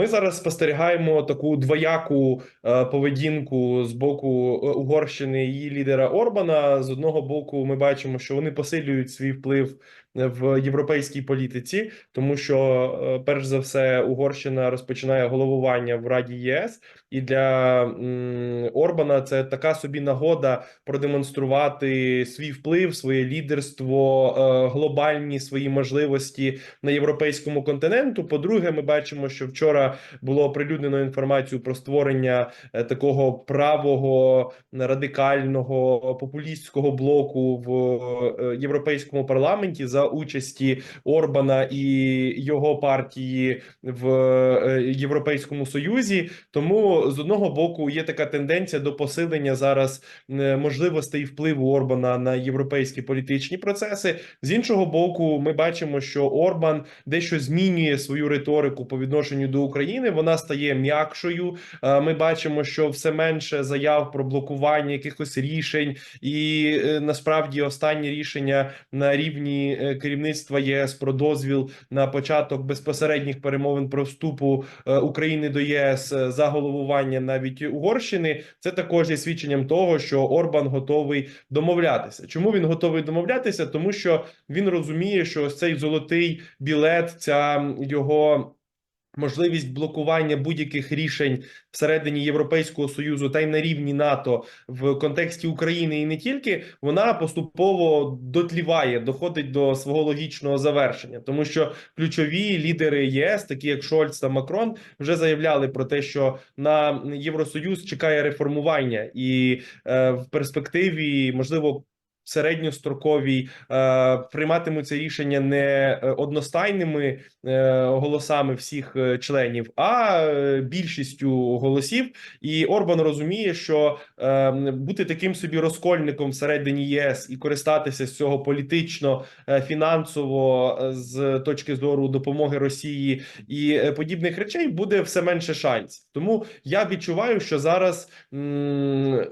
Ми зараз спостерігаємо таку двояку е, поведінку з боку е, Угорщини і її лідера Орбана. З одного боку, ми бачимо, що вони посилюють свій вплив в європейській політиці, тому що, е, перш за все, Угорщина розпочинає головування в Раді ЄС, і для Орбана це така собі нагода продемонструвати свій вплив, своє лідерство, е, глобальні свої можливості на європейському континенту. По-друге, ми бачимо, що вчора було оприлюднено інформацію про створення е, такого правого радикального популістського блоку в європейському парламенті за участі Орбана і його партії в е, Європейському Союзі. Тому з одного боку є така тенденція до посилення зараз е, можливостей впливу Орбана на європейські політичні процеси. З іншого боку, ми бачимо, що Орбан дещо змінює свою риторику по відношенню до України. Вона стає м'якшою. Е, Ми бачимо, що все менше заяв про блокування якихось рішень, і насправді останні рішення на рівні керівництва ЄС про дозвіл на початок безпосередніх перемовин про вступу е, України до ЄС е, за головування навіть Угорщини. Це також є свідченням того, що Орбан готовий домовлятися. Чому він готовий домовлятися? Тому що він розуміє, що ось цей золотий білет, ця його. Можливість блокування будь-яких рішень всередині Європейського союзу та й на рівні НАТО в контексті України і не тільки вона поступово дотліває, доходить до свого логічного завершення, тому що ключові лідери єС, такі як Шольц та Макрон, вже заявляли про те, що на Євросоюз чекає реформування, і е, в перспективі можливо. Середньостроковій е, прийматимуться рішення не е, одностайними е, голосами всіх е, членів, а е, більшістю голосів. І Орбан розуміє, що е, бути таким собі розкольником всередині ЄС і користатися з цього політично, е, фінансово з точки зору допомоги Росії і подібних речей буде все менше шансів. Тому я відчуваю, що зараз. м,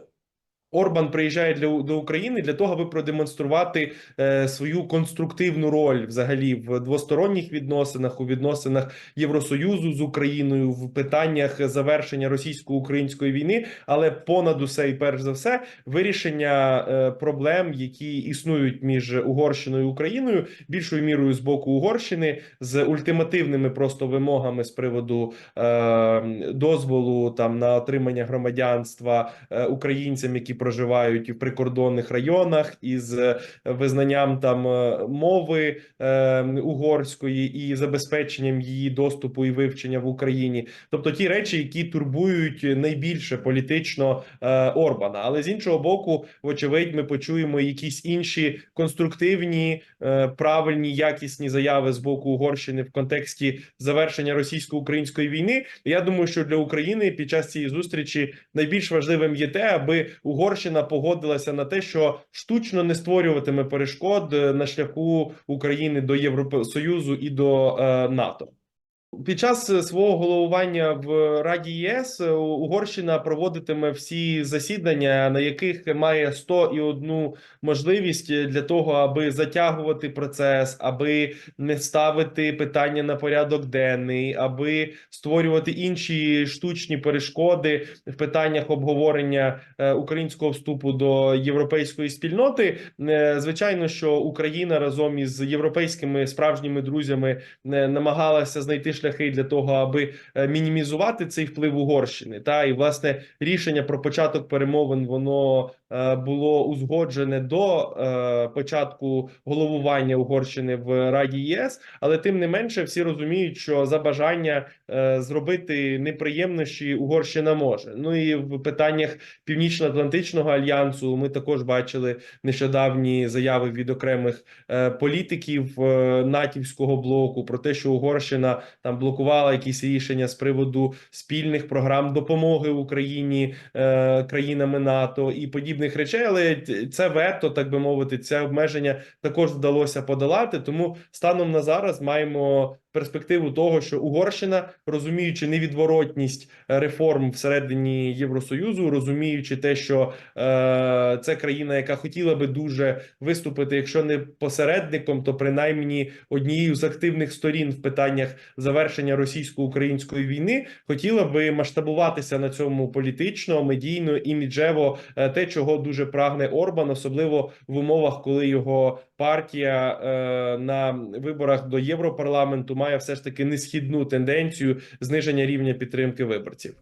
Орбан приїжджає для до України для того, аби продемонструвати е, свою конструктивну роль взагалі в двосторонніх відносинах у відносинах Євросоюзу з Україною в питаннях завершення російсько-української війни, але понад усе і перш за все вирішення е, проблем, які існують між Угорщиною і Україною, більшою мірою з боку Угорщини з ультимативними просто вимогами з приводу е, дозволу там на отримання громадянства е, українцям, які проживають в прикордонних районах, із е, визнанням там е, мови е, угорської і забезпеченням її доступу і вивчення в Україні, тобто ті речі, які турбують найбільше політично е, Орбана. Але з іншого боку, вочевидь, ми почуємо якісь інші конструктивні, е, правильні, якісні заяви з боку Угорщини в контексті завершення російсько-української війни. Я думаю, що для України під час цієї зустрічі найбільш важливим є те, аби Угорщина погодилася на те, що штучно не створюватиме перешкод е, на шляху України до Європейського Союзу і до е, НАТО. Під час е, свого головування в Раді ЄС е, Угорщина проводитиме всі засідання, на яких має 101 можливість для того, аби затягувати процес, аби не ставити питання на порядок денний, аби створювати інші штучні перешкоди в питаннях обговорення е, українського вступу до європейської спільноти. Е, Звичайно, що Україна разом із європейськими справжніми друзями е, намагалася знайти шляхи для того, аби е, мінімізувати цей вплив Угорщини. Та і власне рішення про початок перемовин воно е, було узгоджене до е, початку головування Угорщини в Раді ЄС, але тим не менше всі розуміють, що за бажання зробити неприємності Угорщина може. Ну і в питаннях Північно-Атлантичного альянсу ми також бачили нещодавні заяви від окремих політиків натівського блоку про те, що Угорщина там блокувала якісь рішення з приводу спільних програм допомоги Україні е, країнами НАТО і подібних речей. Але це вето, так би мовити, це обмеження також вдалося подолати. Тому станом на зараз маємо перспективу того, що Угорщина, розуміючи невідворотність реформ всередині Євросоюзу, розуміючи те, що е, це країна, яка хотіла би дуже виступити, якщо не посередником, то принаймні однією з активних сторін в питаннях завершення завершення російсько-української війни, хотіла би масштабуватися на цьому політично, медійно, іміджево, е, те, чого дуже прагне Орбан, особливо в умовах, коли його партія е, на виборах до Європарламенту має все ж таки несхідну тенденцію зниження рівня підтримки виборців.